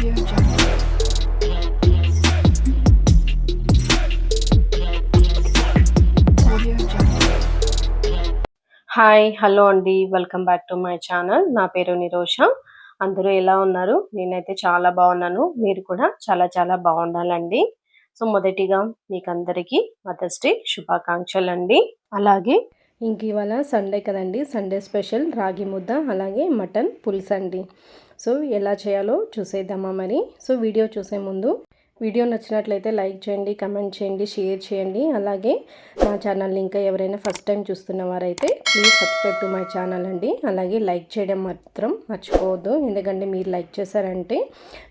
Hi hello అండి. Welcome back to my channel నా పేరు నిరోష. అందరూ ఎలా ఉన్నారు? నేనైతే చాలా బాగున్నాను. మీరు కూడా చాలా చాలా బాగుండాలండి. సో మొదటిగా మీకందరికీ మదర్స్ డే శుభాకాంక్షలు అండి అలాగే ఇంక ఇవాళ సండే కదండి సండే స్పెషల్ రాగి ముద్ద అలాగే మటన్ పులుసు అండి. సో ఎలా చేయాలో చూసేద్దామా మరి. సో వీడియో చూసే ముందు వీడియో నచ్చినట్లయితే లైక్ చేయండి కమెంట్ చేయండి షేర్ చేయండి. అలాగే మా ఛానల్ని ఇంకా ఎవరైనా ఫస్ట్ టైం చూస్తున్న వారైతే please subscribe to my channel అండి. అలాగే లైక్ చేయడం మాత్రం మర్చిపోవద్దు. ఎందుకంటే మీరు లైక్ చేశారంటే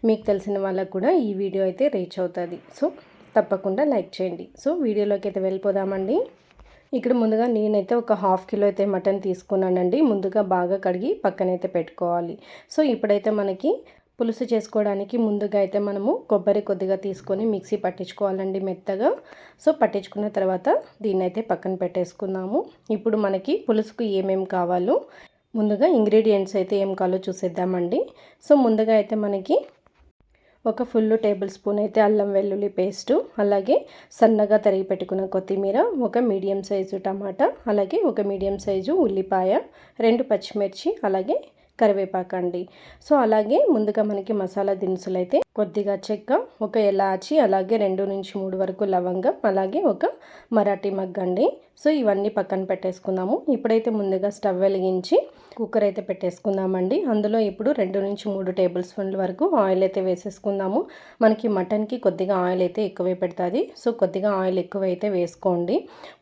మీకు తెలిసిన వాళ్ళకు కూడా ఈ వీడియో అయితే రీచ్ అవుతుంది. సో తప్పకుండా లైక్ చేయండి. సో వీడియోలోకి అయితే వెళ్ళిపోదామండి. ఇక్కడ ముందుగా నేనైతే ఒక హాఫ్ కిలో అయితే మటన్ తీసుకున్నానండి. ముందుగా బాగా కడిగి పక్కనైతే పెట్టుకోవాలి. సో ఇప్పుడైతే మనకి పులుసు చేసుకోవడానికి ముందుగా అయితే మనము కొబ్బరి కొద్దిగా తీసుకొని మిక్సీ పట్టించుకోవాలండి మెత్తగా. సో పట్టించుకున్న తర్వాత దీన్ని అయితే పక్కన పెట్టేసుకుందాము. ఇప్పుడు మనకి పులుసుకు ఏమేమి కావాలో ముందుగా ఇంగ్రీడియంట్స్ అయితే ఏం కావాలో చూసేద్దామండి. సో ముందుగా అయితే మనకి ఒక ఫుల్ టేబుల్ స్పూన్ అయితే అల్లం వెల్లుల్లి పేస్టు అలాగే సన్నగా తరిగి పెట్టుకున్న కొత్తిమీర ఒక మీడియం సైజు టమాటా అలాగే ఒక మీడియం సైజు ఉల్లిపాయ రెండు పచ్చిమిర్చి అలాగే కరివేపాకు అండి సో అలాగే ముందుగా మనకి మసాలా దినుసులు అయితే కొద్దిగా చెక్క. ఒక ఎలాచి అలాగే రెండు నుంచి మూడు వరకు లవంగం అలాగే ఒక మరాఠీ మగ్గండి సో ఇవన్నీ పక్కన పెట్టేసుకుందాము. ఇప్పుడైతే ముందుగా స్టవ్ వెలిగించి కుక్కర్ అయితే పెట్టేసుకుందామండి. అందులో ఇప్పుడు రెండు నుంచి మూడు టేబుల్ స్పూన్ల వరకు ఆయిల్ అయితే వేసేసుకుందాము. మనకి మటన్కి కొద్దిగా ఆయిల్ అయితే ఎక్కువే పెడుతుంది. సో కొద్దిగా ఆయిల్ ఎక్కువ అయితే వేసుకోండి.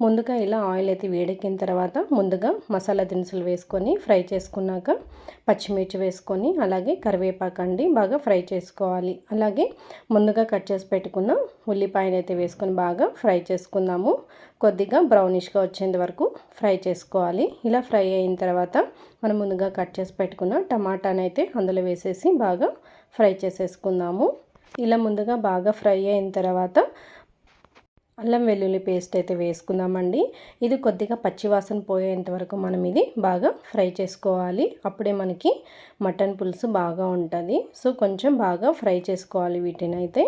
ముందుగా ఇలా ఆయిల్ అయితే వేడెక్కిన తర్వాత ముందుగా మసాలా దినుసులు వేసుకొని ఫ్రై చేసుకున్నాక పచ్చిమిర్చి వేసుకొని అలాగే కరివేపాకు అండి బాగా ఫ్రై చేసుకోవాలి. అలాగే ముందుగా కట్ చేసి పెట్టుకున్న ఉల్లిపాయను అయితే వేసుకొని బాగా ఫ్రై చేసుకుందాము. కొద్దిగా బ్రౌనిష్గా వచ్చేంత వరకు ఫ్రై చేసుకోవాలి. ఇలా ఫ్రై అయిన తర్వాత మనం ముందుగా కట్ చేసి పెట్టుకున్న టమాటాని అయితే అందులో వేసేసి బాగా ఫ్రై చేసేసుకుందాము. ఇలా ముందుగా బాగా ఫ్రై అయిన తర్వాత అల్లం వెల్లుల్లి పేస్ట్ అయితే వేసుకుందామండి. ఇది కొద్దిగా పచ్చివాసన పోయేంత వరకు మనం ఇది బాగా ఫ్రై చేసుకోవాలి. అప్పుడే మనకి మటన్ పులుసు బాగా ఉంటుంది. సో కొంచెం బాగా ఫ్రై చేసుకోవాలి వీటిని అయితే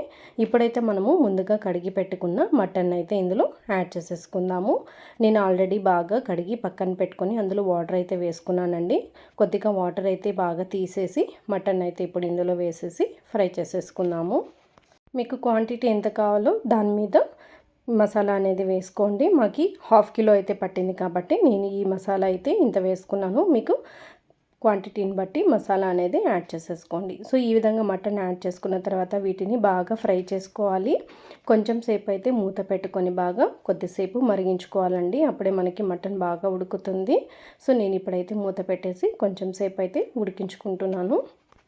ఇప్పుడైతే మనము ముందుగా కడిగి పెట్టుకున్న మటన్ అయితే ఇందులో యాడ్ చేసేసుకుందాము. నేను ఆల్రెడీ బాగా కడిగి పక్కన పెట్టుకొని అందులో వాటర్ అయితే వేసుకున్నానండి. కొద్దిగా వాటర్ అయితే బాగా తీసేసి మటన్ అయితే ఇప్పుడు ఇందులో వేసేసి ఫ్రై చేసేసుకుందాము. మీకు క్వాంటిటీ ఎంత కావాలో దాని మీద మసాలా అనేది వేసుకోండి. మాకు హాఫ్ కిలో అయితే పట్టింది కాబట్టి నేను ఈ మసాలా అయితే ఇంత వేసుకున్నాను. మీకు క్వాంటిటీని బట్టి మసాలా అనేది యాడ్ చేసేసుకోండి. సో ఈ విధంగా మటన్ యాడ్ చేసుకున్న తర్వాత వీటిని బాగా ఫ్రై చేసుకోవాలి. కొంచెం సేపు అయితే మూత పెట్టుకొని బాగా కొద్దిసేపు మరిగించుకోవాలండి. అప్పుడే మనకి మటన్ బాగా ఉడుకుతుంది. సో నేను ఇప్పుడైతే మూత పెట్టేసి కొంచెం సేపు అయితే ఉడికించుకుంటున్నాను.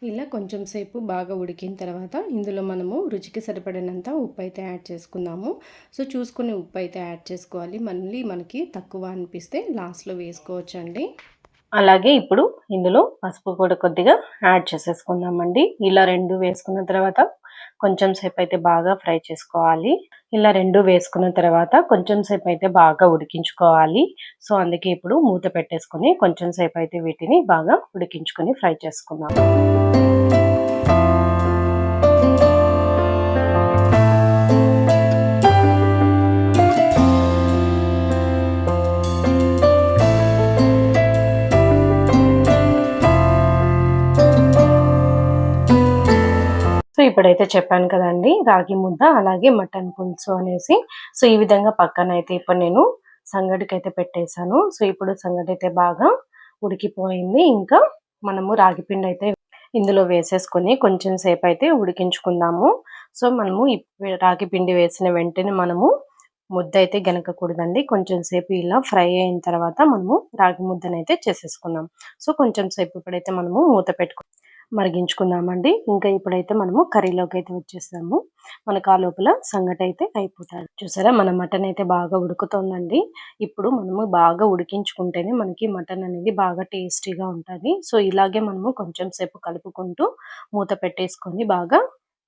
ఇలా కొంచెం సేపు బాగా ఉడికిన తర్వాత ఇందులో మనము రుచికి సరిపడినంత ఉప్పు అయితే యాడ్ చేసుకుందాము. సో చూసుకుని ఉప్పు అయితే యాడ్ చేసుకోవాలి. మళ్ళీ మనకి తక్కువ అనిపిస్తే లాస్ట్లో వేసుకోవచ్చండి. అలాగే ఇప్పుడు ఇందులో పసుపు కూడా కొద్దిగా యాడ్ చేసేసుకుందామండి. ఇలా రెండు వేసుకున్న తర్వాత కొంచెం సేపు అయితే బాగా ఫ్రై చేసుకోవాలి. ఇలా రెండు వేసుకున్న తర్వాత కొంచెం సేపు అయితే బాగా ఉడికించుకోవాలి. సో అందుకే ఇప్పుడు మూత పెట్టేసుకొని కొంచెం సేపు అయితే వీటిని బాగా ఉడికించుకొని ఫ్రై చేసుకుందాం. అయితే చెప్పాను కదండి రాగి ముద్ద అలాగే మటన్ పులుసు అనేసి. సో ఈ విధంగా పక్కన అయితే ఇప్పుడు నేను సంగటికి అయితే పెట్టేశాను. సో ఇప్పుడు సంగటి అయితే బాగా ఉడికిపోయింది. ఇంకా మనము రాగి పిండి అయితే ఇందులో వేసేసుకొని కొంచెం సేపు అయితే ఉడికించుకుందాము. సో మనము రాగి పిండి వేసిన వెంటనే మనము ముద్ద అయితే గనకకూడదండి. కొంచెం సేపు ఇలా ఫ్రై అయిన తర్వాత మనము రాగి ముద్దనైతే చేసేసుకుందాం. సో కొంచెం సేపు ఇప్పుడైతే మనము మూత పెట్టుకుందాం మరిగించుకుందామండి. ఇంకా ఇప్పుడైతే మనము కర్రీలోకి అయితే వచ్చేసాము. మనకు ఆ లోపల సంగటి అయితే అయిపోతాడు చూసారా? మన మటన్ అయితే బాగా ఉడుకుతోందండి. ఇప్పుడు మనము బాగా ఉడికించుకుంటేనే మనకి మటన్ అనేది బాగా టేస్టీగా ఉంటుంది. సో ఇలాగే మనము కొంచెం సేపు కలుపుకుంటూ మూత పెట్టేసుకొని బాగా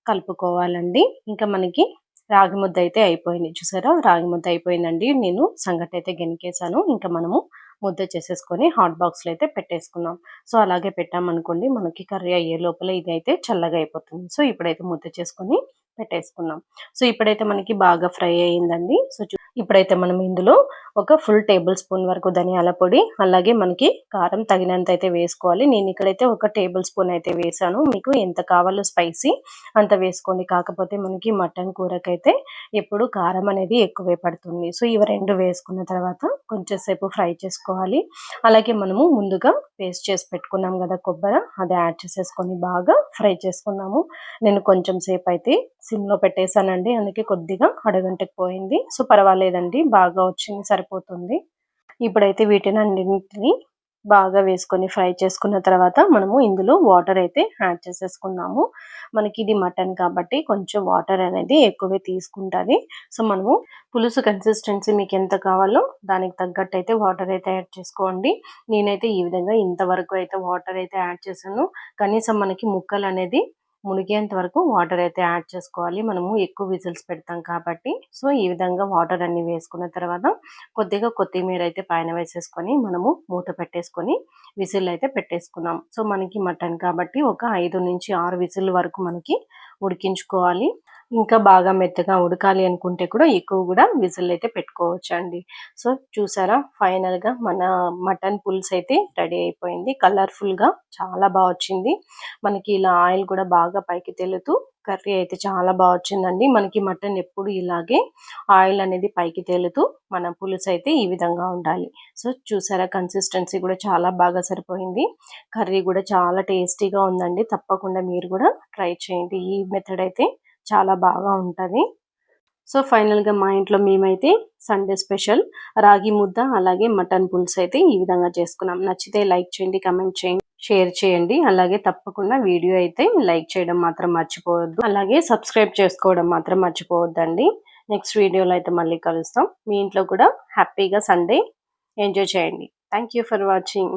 కలుపుకోవాలండి. ఇంకా మనకి రాగి ముద్ద అయితే అయిపోయింది. చూసారా? రాగి ముద్ద అయిపోయిందండి. నేను సంగటి అయితే గెనికేసాను ఇంకా మనము ముద్ద చేసేసుకొని హాట్ బాక్స్లో అయితే పెట్టేసుకుందాం. సో అలాగే పెట్టామనుకోండి మనకి కర్రీ అయ్యే లోపల ఇది అయితే చల్లగా అయిపోతుంది. సో ఇప్పుడైతే ముద్ద చేసుకొని పెట్టేసుకుందాం. సో ఇప్పుడైతే మనకి బాగా ఫ్రై అయ్యిందండి. సో చూ- ఇప్పుడైతే మనం ఇందులో ఒక ఫుల్ టేబుల్ స్పూన్ వరకు ధనియాల పొడి అలాగే మనకి కారం తగినంత అయితే వేసుకోవాలి. నేను ఇక్కడైతే ఒక టేబుల్ స్పూన్ అయితే వేసాను మీకు ఎంత కావాలో స్పైసీ అంత వేసుకోండి. కాకపోతే మనకి మటన్ కూరకైతే ఎప్పుడు కారం అనేది ఎక్కువే పడుతుంది. సో ఇవి రెండు వేసుకున్న తర్వాత కొంచెం సేపు ఫ్రై చేసుకోవాలి. అలాగే మనము ముందుగా పేస్ట్ చేసి పెట్టుకున్నాం కదా కొబ్బరి అది యాడ్ చేసేసుకొని బాగా ఫ్రై చేసుకున్నాము. నేను కొంచెం సేపు అయితే సిమ్లో పెట్టేశానండి. అందుకే కొద్దిగా అడగంటకు పోయింది. సో పర్వాలేదు. పర్వాలేదండి బాగా వచ్చింది సరిపోతుంది. ఇప్పుడైతే వీటిని అన్నింటినీ బాగా వేసుకొని ఫ్రై చేసుకున్న తర్వాత మనము ఇందులో వాటర్ అయితే యాడ్ చేసేసుకున్నాము. మనకి ఇది మటన్ కాబట్టి కొంచెం వాటర్ అనేది ఎక్కువే తీసుకుంటుంది. సో మనము పులుసు కన్సిస్టెన్సీ మీకు ఎంత కావాలో దానికి తగ్గట్టు అయితే వాటర్ అయితే యాడ్ చేసుకోండి. నేనైతే ఈ విధంగా ఇంతవరకు అయితే వాటర్ అయితే యాడ్ చేశాను. కనీసం మనకి ముక్కలు అనేది మునిగేంత వరకు వాటర్ అయితే యాడ్ చేసుకోవాలి. మనము ఎక్కువ విజిల్స్ పెడతాం కాబట్టి. సో ఈ విధంగా వాటర్ అన్ని వేసుకున్న తర్వాత కొద్దిగా కొత్తిమీర అయితే పైన వేసేసుకొని మనము మూత పెట్టేసుకొని విజిల్ అయితే పెట్టేసుకున్నాం. సో మనకి మటన్ కాబట్టి ఒక ఐదు నుంచి ఆరు విజిల్ వరకు మనకి ఉడికించుకోవాలి. ఇంకా బాగా మెత్తగా ఉడకాలి అనుకుంటే కూడా ఎక్కువ కూడా విజిల్ అయితే పెట్టుకోవచ్చు అండి సో చూసారా? ఫైనల్గా మన మటన్ పులుసు అయితే రెడీ అయిపోయింది. కలర్ఫుల్గా చాలా బాగా వచ్చింది. మనకి ఇలా ఆయిల్ కూడా బాగా పైకి తేలుతూ కర్రీ అయితే చాలా బాగా వచ్చిందండి. మనకి మటన్ ఎప్పుడు ఇలాగే ఆయిల్ అనేది పైకి తేలుతూ మన పులుసు అయితే ఈ విధంగా ఉండాలి. సో చూసారా? కన్సిస్టెన్సీ కూడా చాలా బాగా సరిపోయింది. కర్రీ కూడా చాలా టేస్టీగా ఉందండి. తప్పకుండా మీరు కూడా ట్రై చేయండి. ఈ మెథడ్ అయితే చాలా బాగా ఉంటుంది. సో ఫైనల్గా మా ఇంట్లో మేమైతే సండే స్పెషల్ రాగి ముద్ద అలాగే మటన్ పులుసు అయితే ఈ విధంగా చేసుకున్నాం. నచ్చితే లైక్ చేయండి కమెంట్ చేయండి షేర్ చేయండి. అలాగే తప్పకుండా వీడియో అయితే లైక్ చేయడం మాత్రం మర్చిపోవద్దు. అలాగే సబ్స్క్రైబ్ చేసుకోవడం మాత్రం మర్చిపోవద్దండి. నెక్స్ట్ వీడియోలో అయితే మళ్ళీ కలుస్తాం. మీ ఇంట్లో కూడా హ్యాపీగా సండే ఎంజాయ్ చేయండి. Thank you for watching.